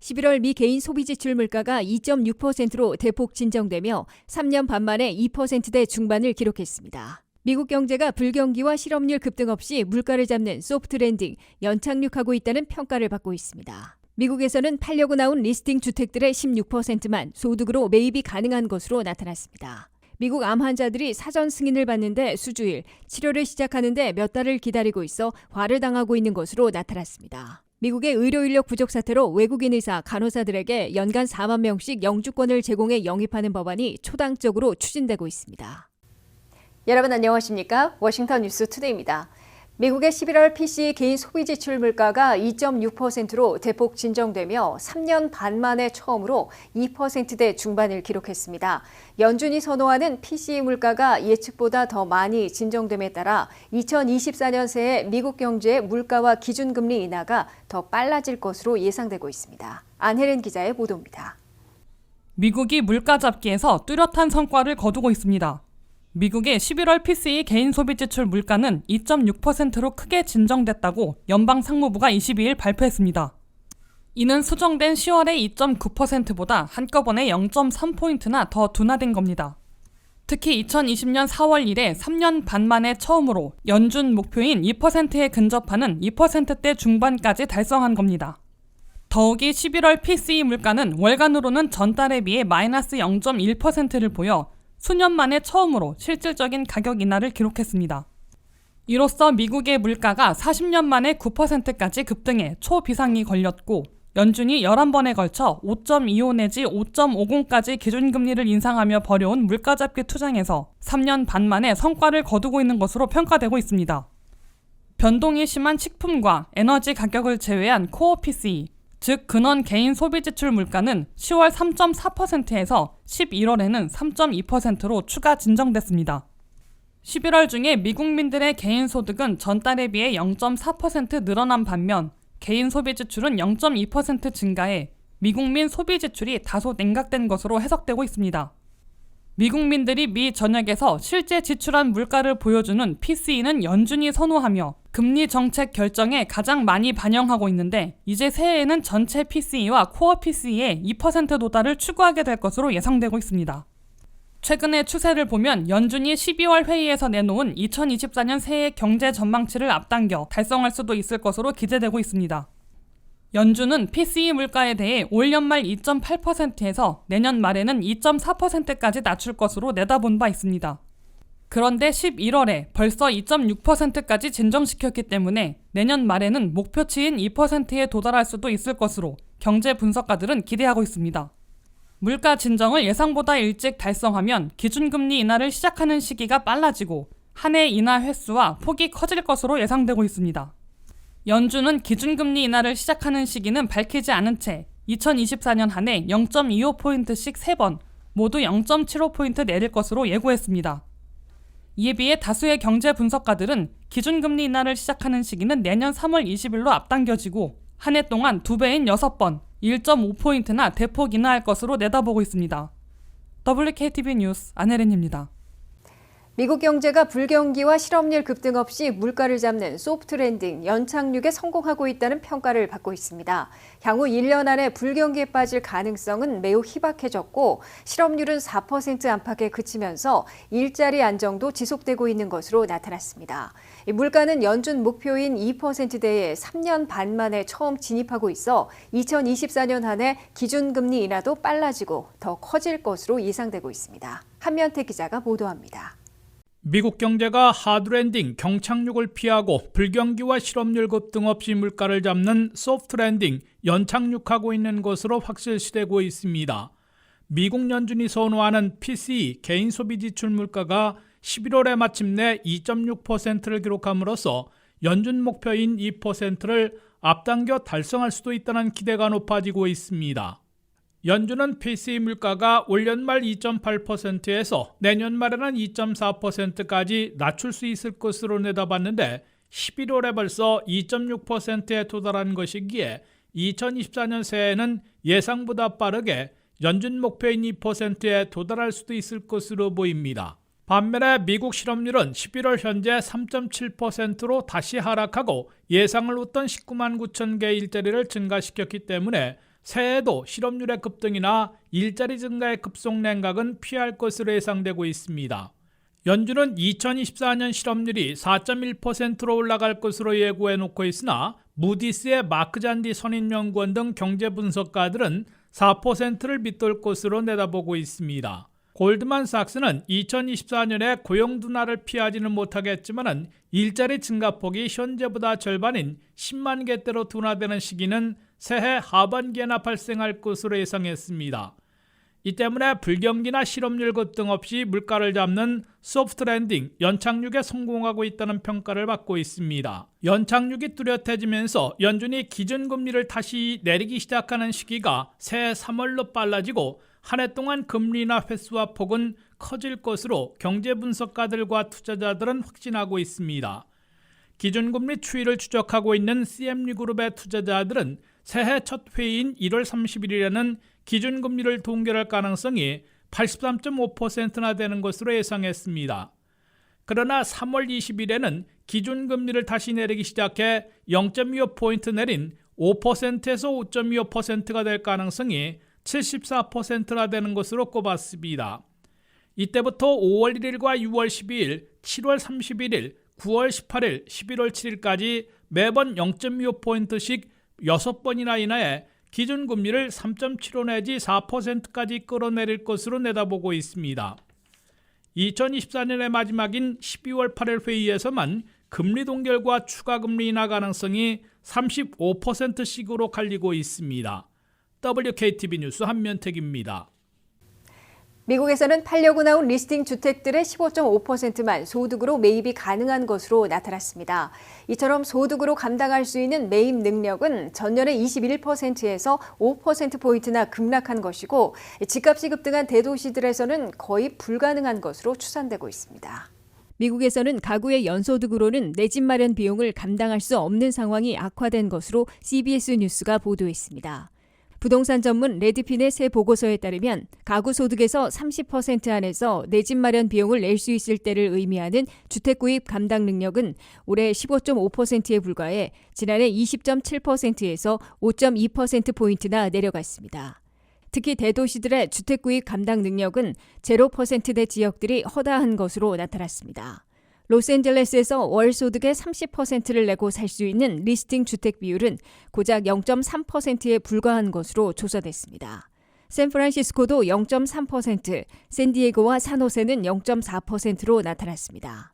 (11월) 미 개인 소비 지출 물가가 (2.6%로) 대폭 진정되며 (3년) 반 만에 (2%대) 중반을 기록했습니다. 미국 경제가 불경기와 실업률 급등 없이 물가를 잡는 소프트 랜딩, 연착륙하고 있다는 평가를 받고 있습니다. 미국에서는 팔려고 나온 리스팅 주택들의 16%만 소득으로 매입이 가능한 것으로 나타났습니다. 미국 암 환자들이 사전 승인을 받는데 수주일, 치료를 시작하는데 몇 달을 기다리고 있어 화를 당하고 있는 것으로 나타났습니다. 미국의 의료 인력 부족 사태로 외국인 의사, 간호사들에게 연간 4만 명씩 영주권을 제공해 영입하는 법안이 초당적으로 추진되고 있습니다. 여러분 안녕하십니까? 워싱턴 뉴스 투데이입니다. 미국의 11월 PC 개인 소비 지출 물가가 2.6%로 대폭 진정되며 3년 반 만에 처음으로 2%대 중반을 기록했습니다. 연준이 선호하는 PC 물가가 예측보다 더 많이 진정됨에 따라 2024년 새에 미국 경제의 물가와 기준금리 인하가 더 빨라질 것으로 예상되고 있습니다. 안혜린 기자의 보도입니다. 미국이 물가 잡기에서 뚜렷한 성과를 거두고 있습니다. 미국의 11월 PCE 개인 소비 지출 물가는 2.6%로 크게 진정됐다고 연방 상무부가 22일 발표했습니다. 이는 수정된 10월의 2.9%보다 한꺼번에 0.3포인트나 더 둔화된 겁니다. 특히 2020년 4월 이래 3년 반 만에 처음으로 연준 목표인 2%에 근접하는 2%대 중반까지 달성한 겁니다. 더욱이 11월 PCE 물가는 월간으로는 전달에 비해 마이너스 0.1%를 보여 수년 만에 처음으로 실질적인 가격 인하를 기록했습니다. 이로써 미국의 물가가 40년 만에 9%까지 급등해 초비상이 걸렸고 연준이 11번에 걸쳐 5.25 내지 5.50까지 기준금리를 인상하며 벌여온 물가 잡기 투쟁에서 3년 반 만에 성과를 거두고 있는 것으로 평가되고 있습니다. 변동이 심한 식품과 에너지 가격을 제외한 코어 PCE, 즉 근원 개인 소비 지출 물가는 10월 3.4%에서 11월에는 3.2%로 추가 진정됐습니다. 11월 중에 미국민들의 개인 소득은 전달에 비해 0.4% 늘어난 반면 개인 소비 지출은 0.2% 증가해 미국민 소비 지출이 다소 냉각된 것으로 해석되고 있습니다. 미국민들이 미 전역에서 실제 지출한 물가를 보여주는 PCE는 연준이 선호하며 금리 정책 결정에 가장 많이 반영하고 있는데 이제 새해에는 전체 PCE와 코어 PCE의 2% 도달을 추구하게 될 것으로 예상되고 있습니다. 최근의 추세를 보면 연준이 12월 회의에서 내놓은 2024년 새해 경제 전망치를 앞당겨 달성할 수도 있을 것으로 기대되고 있습니다. 연준은 PCE 물가에 대해 올 연말 2.8%에서 내년 말에는 2.4%까지 낮출 것으로 내다본 바 있습니다. 그런데 11월에 벌써 2.6%까지 진정시켰기 때문에 내년 말에는 목표치인 2%에 도달할 수도 있을 것으로 경제 분석가들은 기대하고 있습니다. 물가 진정을 예상보다 일찍 달성하면 기준금리 인하를 시작하는 시기가 빨라지고 한 해 인하 횟수와 폭이 커질 것으로 예상되고 있습니다. 연준은 기준금리 인하를 시작하는 시기는 밝히지 않은 채 2024년 한 해 0.25포인트씩 3번, 모두 0.75포인트 내릴 것으로 예고했습니다. 이에 비해 다수의 경제 분석가들은 기준금리 인하를 시작하는 시기는 내년 3월 20일로 앞당겨지고 한 해 동안 두 배인 6번, 1.5포인트나 대폭 인하할 것으로 내다보고 있습니다. WKTV 뉴스 안혜린입니다. 미국 경제가 불경기와 실업률 급등 없이 물가를 잡는 소프트 랜딩, 연착륙에 성공하고 있다는 평가를 받고 있습니다. 향후 1년 안에 불경기에 빠질 가능성은 매우 희박해졌고 실업률은 4% 안팎에 그치면서 일자리 안정도 지속되고 있는 것으로 나타났습니다. 물가는 연준 목표인 2%대에 3년 반 만에 처음 진입하고 있어 2024년 한 해 기준금리 인하도 빨라지고 더 커질 것으로 예상되고 있습니다. 한면태 기자가 보도합니다. 미국 경제가 하드랜딩, 경착륙을 피하고 불경기와 실업률 급등 없이 물가를 잡는 소프트랜딩, 연착륙하고 있는 것으로 확실시되고 있습니다. 미국 연준이 선호하는 PCE, 개인 소비 지출 물가가 11월에 마침내 2.6%를 기록함으로써 연준 목표인 2%를 앞당겨 달성할 수도 있다는 기대가 높아지고 있습니다. 연준은 PC 물가가 올 연말 2.8%에서 내년 말에는 2.4%까지 낮출 수 있을 것으로 내다봤는데 11월에 벌써 2.6%에 도달한 것이기에 2024년 새해에는 예상보다 빠르게 연준 목표인 2%에 도달할 수도 있을 것으로 보입니다. 반면에 미국 실업률은 11월 현재 3.7%로 다시 하락하고 예상을 웃던 19만 9천 개 일자리를 증가시켰기 때문에 새해에도 실업률의 급등이나 일자리 증가의 급속 냉각은 피할 것으로 예상되고 있습니다. 연준은 2024년 실업률이 4.1%로 올라갈 것으로 예고해 놓고 있으나 무디스의 마크 잔디 선임 연구원 등 경제 분석가들은 4%를 밑돌 것으로 내다보고 있습니다. 골드만삭스는 2024년에 고용 둔화를 피하지는 못하겠지만 일자리 증가폭이 현재보다 절반인 10만 개대로 둔화되는 시기는 새해 하반기에나 발생할 것으로 예상했습니다. 이 때문에 불경기나 실업률 급등 없이 물가를 잡는 소프트 랜딩, 연착륙에 성공하고 있다는 평가를 받고 있습니다. 연착륙이 뚜렷해지면서 연준이 기준금리를 다시 내리기 시작하는 시기가 새해 3월로 빨라지고 한 해 동안 금리나 횟수와 폭은 커질 것으로 경제 분석가들과 투자자들은 확신하고 있습니다. 기준금리 추이를 추적하고 있는 CMU 그룹의 투자자들은 새해 첫 회의인 1월 31일에는 기준금리를 동결할 가능성이 83.5%나 되는 것으로 예상했습니다. 그러나 3월 20일에는 기준금리를 다시 내리기 시작해 0.25포인트 내린 5%에서 5.25%가 될 가능성이 74%나 되는 것으로 꼽았습니다. 이때부터 5월 1일과 6월 12일, 7월 31일, 9월 18일, 11월 7일까지 매번 0.25포인트씩 6번이나 인하해 기준금리를 3.75 내지 4%까지 끌어내릴 것으로 내다보고 있습니다. 2024년의 마지막인 12월 8일 회의에서만 금리 동결과 추가 금리 인하 가능성이 35%씩으로 갈리고 있습니다. WKTV 뉴스 한면택입니다. 미국에서는 팔려고 나온 리스팅 주택들의 15.5%만 소득으로 매입이 가능한 것으로 나타났습니다. 이처럼 소득으로 감당할 수 있는 매입 능력은 전년의 21%에서 5%포인트나 급락한 것이고 집값이 급등한 대도시들에서는 거의 불가능한 것으로 추산되고 있습니다. 미국에서는 가구의 연소득으로는 내 집 마련 비용을 감당할 수 없는 상황이 악화된 것으로 CBS 뉴스가 보도했습니다. 부동산 전문 레드핀의 새 보고서에 따르면 가구 소득에서 30% 안에서 내 집 마련 비용을 낼 수 있을 때를 의미하는 주택 구입 감당 능력은 올해 15.5%에 불과해 지난해 20.7%에서 5.2%포인트나 내려갔습니다. 특히 대도시들의 주택 구입 감당 능력은 0%대 지역들이 허다한 것으로 나타났습니다. 로스앤젤레스에서 월 소득의 30%를 내고 살 수 있는 리스팅 주택 비율은 고작 0.3%에 불과한 것으로 조사됐습니다. 샌프란시스코도 0.3%, 샌디에고와 산호세는 0.4%로 나타났습니다.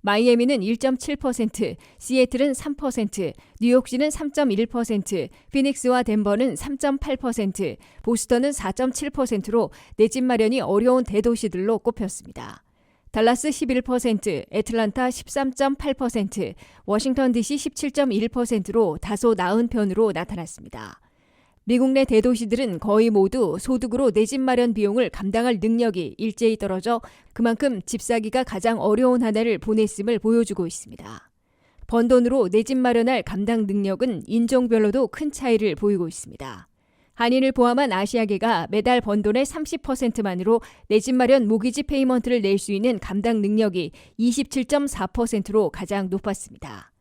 마이애미는 1.7%, 시애틀은 3%, 뉴욕시는 3.1%, 피닉스와 덴버는 3.8%, 보스턴은 4.7%로 내 집 마련이 어려운 대도시들로 꼽혔습니다. 달라스 11%, 애틀란타 13.8%, 워싱턴 DC 17.1%로 다소 나은 편으로 나타났습니다. 미국 내 대도시들은 거의 모두 소득으로 내 집 마련 비용을 감당할 능력이 일제히 떨어져 그만큼 집 사기가 가장 어려운 한 해를 보냈음을 보여주고 있습니다. 번 돈으로 내 집 마련할 감당 능력은 인종별로도 큰 차이를 보이고 있습니다. 한인을 포함한 아시아계가 매달 번 돈의 30%만으로 내 집 마련 모기지 페이먼트를 낼 수 있는 감당 능력이 27.4%로 가장 높았습니다.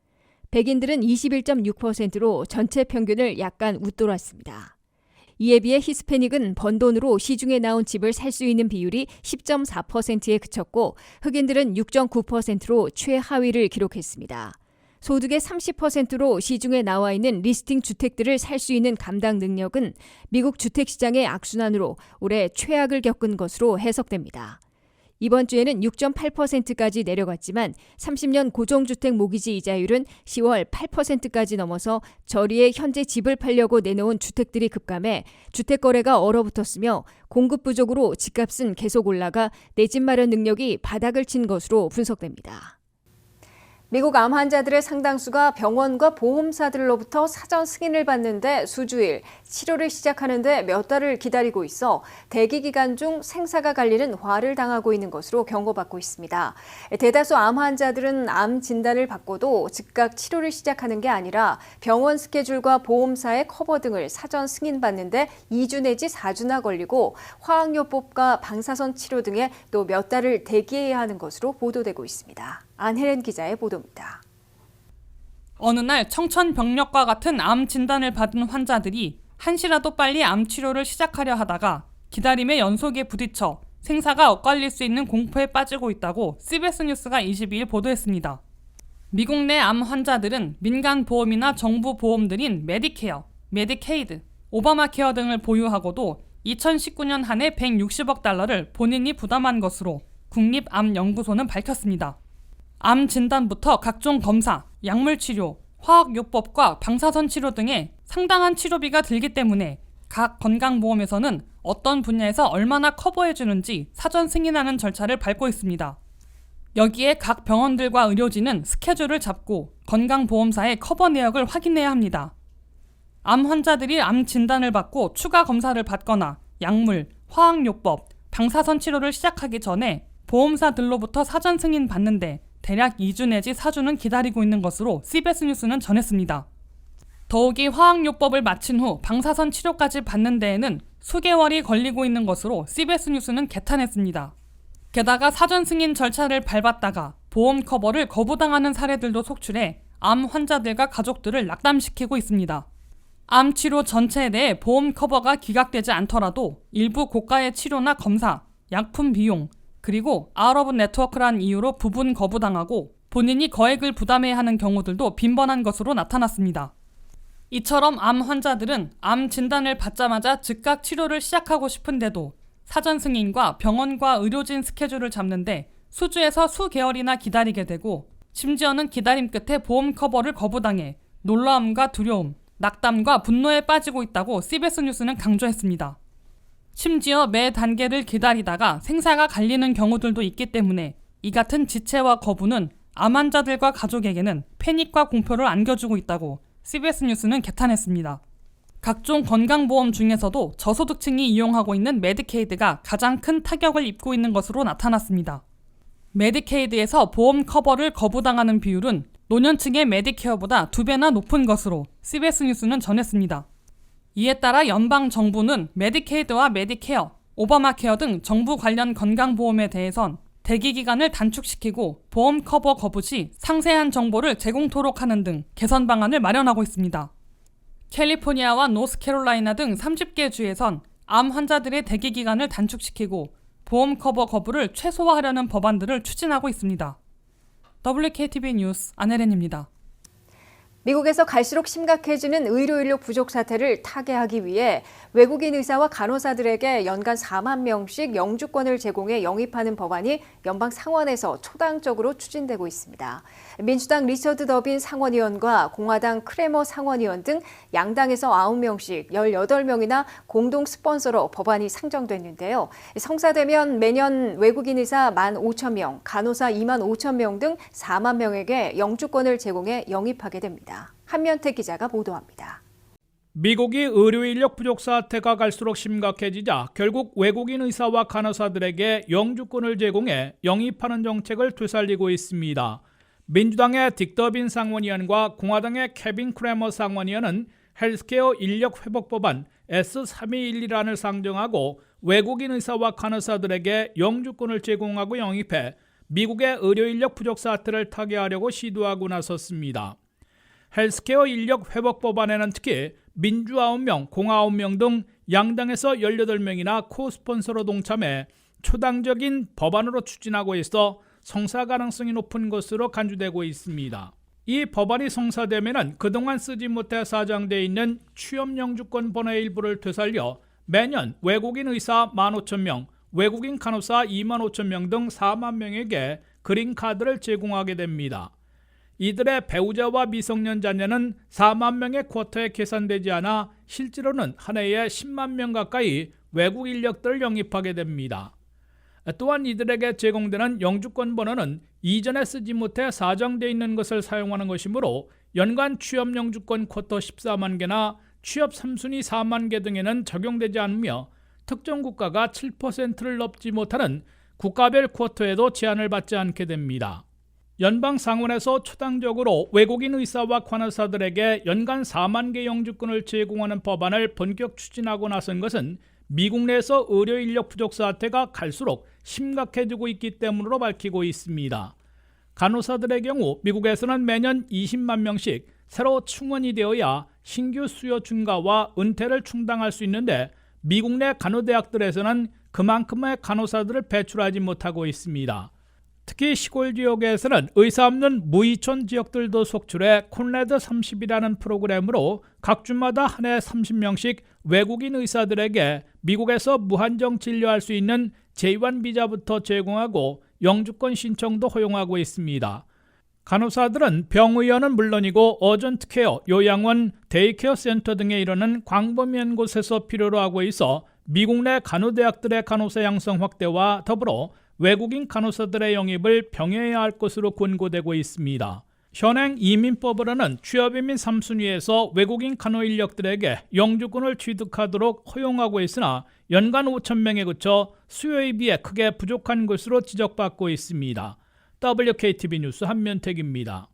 백인들은 21.6%로 전체 평균을 약간 웃돌았습니다. 이에 비해 히스패닉은 번 돈으로 시중에 나온 집을 살 수 있는 비율이 10.4%에 그쳤고 흑인들은 6.9%로 최하위를 기록했습니다. 소득의 30%로 시중에 나와 있는 리스팅 주택들을 살 수 있는 감당 능력은 미국 주택 시장의 악순환으로 올해 최악을 겪은 것으로 해석됩니다. 이번 주에는 6.8%까지 내려갔지만 30년 고정주택 모기지 이자율은 10월 8%까지 넘어서 저리에 현재 집을 팔려고 내놓은 주택들이 급감해 주택 거래가 얼어붙었으며 공급 부족으로 집값은 계속 올라가 내 집 마련 능력이 바닥을 친 것으로 분석됩니다. 미국 암 환자들의 상당수가 병원과 보험사들로부터 사전 승인을 받는데 수주일, 치료를 시작하는데 몇 달을 기다리고 있어 대기 기간 중 생사가 갈리는 화를 당하고 있는 것으로 경고받고 있습니다. 대다수 암 환자들은 암 진단을 받고도 즉각 치료를 시작하는 게 아니라 병원 스케줄과 보험사의 커버 등을 사전 승인받는데 2주 내지 4주나 걸리고 화학요법과 방사선 치료 등에 또 몇 달을 대기해야 하는 것으로 보도되고 있습니다. 안혜련 기자의 보도입니다. 어느 날 청천벽력과 같은 암 진단을 받은 환자들이 한시라도 빨리 암 치료를 시작하려 하다가 기다림의 연속에 부딪혀 생사가 엇갈릴 수 있는 공포에 빠지고 있다고 CBS 뉴스가 22일 보도했습니다. 미국 내 암 환자들은 민간 보험이나 정부 보험들인 메디케어, 메디케이드, 오바마 케어 등을 보유하고도 2019년 한 해 160억 달러를 본인이 부담한 것으로 국립암연구소는 밝혔습니다. 암 진단부터 각종 검사, 약물 치료, 화학요법과 방사선 치료 등의 상당한 치료비가 들기 때문에 각 건강보험에서는 어떤 분야에서 얼마나 커버해주는지 사전 승인하는 절차를 밟고 있습니다. 여기에 각 병원들과 의료진은 스케줄을 잡고 건강보험사의 커버 내역을 확인해야 합니다. 암 환자들이 암 진단을 받고 추가 검사를 받거나 약물, 화학요법, 방사선 치료를 시작하기 전에 보험사들로부터 사전 승인 받는데 대략 2주 내지 4주는 기다리고 있는 것으로 CBS 뉴스는 전했습니다. 더욱이 화학요법을 마친 후 방사선 치료까지 받는 데에는 수개월이 걸리고 있는 것으로 CBS 뉴스는 개탄했습니다. 게다가 사전 승인 절차를 밟았다가 보험 커버를 거부당하는 사례들도 속출해 암 환자들과 가족들을 낙담시키고 있습니다. 암 치료 전체에 대해 보험 커버가 기각되지 않더라도 일부 고가의 치료나 검사, 약품 비용, 그리고 아웃오브 네트워크란 이유로 부분 거부당하고 본인이 거액을 부담해야 하는 경우들도 빈번한 것으로 나타났습니다. 이처럼 암 환자들은 암 진단을 받자마자 즉각 치료를 시작하고 싶은데도 사전 승인과 병원과 의료진 스케줄을 잡는데 수주에서 수개월이나 기다리게 되고 심지어는 기다림 끝에 보험 커버를 거부당해 놀라움과 두려움, 낙담과 분노에 빠지고 있다고 CBS 뉴스는 강조했습니다. 심지어 매 단계를 기다리다가 생사가 갈리는 경우들도 있기 때문에 이 같은 지체와 거부는 암 환자들과 가족에게는 패닉과 공포를 안겨주고 있다고 CBS 뉴스는 개탄했습니다. 각종 건강보험 중에서도 저소득층이 이용하고 있는 메디케이드가 가장 큰 타격을 입고 있는 것으로 나타났습니다. 메디케이드에서 보험 커버를 거부당하는 비율은 노년층의 메디케어보다 두 배나 높은 것으로 CBS 뉴스는 전했습니다. 이에 따라 연방 정부는 메디케이드와 메디케어, 오바마 케어 등 정부 관련 건강보험에 대해선 대기 기간을 단축시키고 보험 커버 거부 시 상세한 정보를 제공토록 하는 등 개선 방안을 마련하고 있습니다. 캘리포니아와 노스캐롤라이나 등 30개 주에선 암 환자들의 대기 기간을 단축시키고 보험 커버 거부를 최소화하려는 법안들을 추진하고 있습니다. WKTV 뉴스 안혜련입니다. 미국에서 갈수록 심각해지는 의료 인력 부족 사태를 타개하기 위해 외국인 의사와 간호사들에게 연간 4만 명씩 영주권을 제공해 영입하는 법안이 연방 상원에서 초당적으로 추진되고 있습니다. 민주당 리처드 더빈 상원의원과 공화당 크레머 상원의원 등 양당에서 9명씩 18명이나 공동 스폰서로 법안이 상정됐는데요. 성사되면 매년 외국인 의사 1만 5천 명, 간호사 2만 5천 명 등 4만 명에게 영주권을 제공해 영입하게 됩니다. 한면태 기자가 보도합니다. 미국이 의료 인력 부족 사태가 갈수록 심각해지자 결국 외국인 의사와 간호사들에게 영주권을 제공해 영입하는 정책을 되살리고 있습니다. 민주당의 딕더빈 상원의원과 공화당의 케빈 크레머 상원의원은 헬스케어 인력 회복 법안 S3212안을 상정하고 외국인 의사와 간호사들에게 영주권을 제공하고 영입해 미국의 의료 인력 부족 사태를 타개하려고 시도하고 나섰습니다. 헬스케어 인력 회복 법안에는 특히 민주 9명, 공 9명 등 양당에서 18명이나 코스폰서로 동참해 초당적인 법안으로 추진하고 있어 성사 가능성이 높은 것으로 간주되고 있습니다. 이 법안이 성사되면 그동안 쓰지 못해 사장돼 있는 취업 영주권 번호의 일부를 되살려 매년 외국인 의사 15,000명, 외국인 간호사 25,000명 등 4만 명에게 그린카드를 제공하게 됩니다. 이들의 배우자와 미성년 자녀는 4만 명의 쿼터에 계산되지 않아 실제로는 한 해에 10만 명 가까이 외국 인력들을 영입하게 됩니다. 또한 이들에게 제공되는 영주권 번호는 이전에 쓰지 못해 사정돼 있는 것을 사용하는 것이므로 연간 취업 영주권 쿼터 14만 개나 취업 3순위 4만 개 등에는 적용되지 않으며 특정 국가가 7%를 넘지 못하는 국가별 쿼터에도 제한을 받지 않게 됩니다. 연방 상원에서 초당적으로 외국인 의사와 간호사들에게 연간 4만 개 영주권을 제공하는 법안을 본격 추진하고 나선 것은 미국 내에서 의료 인력 부족 사태가 갈수록 심각해지고 있기 때문으로 밝히고 있습니다. 간호사들의 경우 미국에서는 매년 20만 명씩 새로 충원이 되어야 신규 수요 증가와 은퇴를 충당할 수 있는데 미국 내 간호대학들에서는 그만큼의 간호사들을 배출하지 못하고 있습니다. 특히 시골 지역에서는 의사 없는 무이촌 지역들도 속출해 콘레드 30이라는 프로그램으로 각 주마다 한 해 30명씩 외국인 의사들에게 미국에서 무한정 진료할 수 있는 J1 비자부터 제공하고 영주권 신청도 허용하고 있습니다. 간호사들은 병의원은 물론이고 어전트 케어, 요양원, 데이케어 센터 등에 이르는 광범위한 곳에서 필요로 하고 있어 미국 내 간호대학들의 간호사 양성 확대와 더불어 외국인 간호사들의 영입을 병행해야 할 것으로 권고되고 있습니다. 현행 이민법으로는 취업이민 3순위에서 외국인 간호 인력들에게 영주권을 취득하도록 허용하고 있으나 연간 5천 명에 그쳐 수요에 비해 크게 부족한 것으로 지적받고 있습니다. WKTV 뉴스 한면택입니다.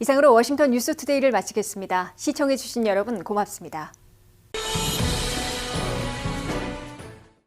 이상으로 워싱턴 뉴스 투데이를 마치겠습니다. 시청해주신 여러분 고맙습니다.